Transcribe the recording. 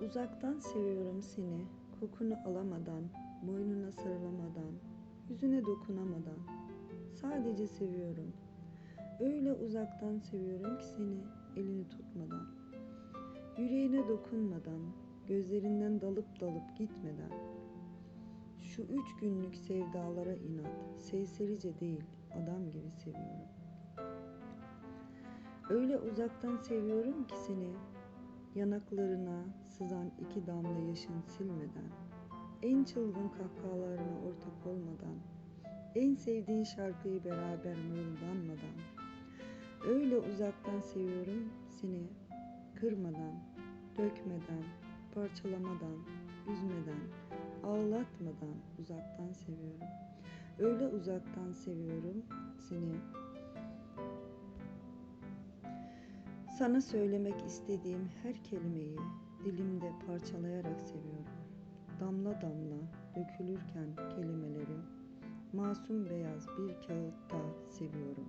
Uzaktan seviyorum seni, kokunu alamadan, boynuna sarılamadan, yüzüne dokunamadan. Sadece seviyorum. Öyle uzaktan seviyorum ki seni, elini tutmadan. Yüreğine dokunmadan, gözlerinden dalıp dalıp gitmeden. Şu üç günlük sevdalara inat, seyserice değil, adam gibi seviyorum. Öyle uzaktan seviyorum ki seni, yanaklarına sızan iki damla yaşın silmeden, en çılgın kahkahalarına ortak olmadan, en sevdiğin şarkıyı beraber mırıldanmadan, öyle uzaktan seviyorum seni, kırmadan, dökmeden, parçalamadan, üzmeden, ağlatmadan uzaktan seviyorum. Öyle uzaktan seviyorum seni. Sana söylemek istediğim her kelimeyi dilimde parçalayarak seviyorum. Damla damla dökülürken kelimelerim masum beyaz bir kağıtta seviyorum.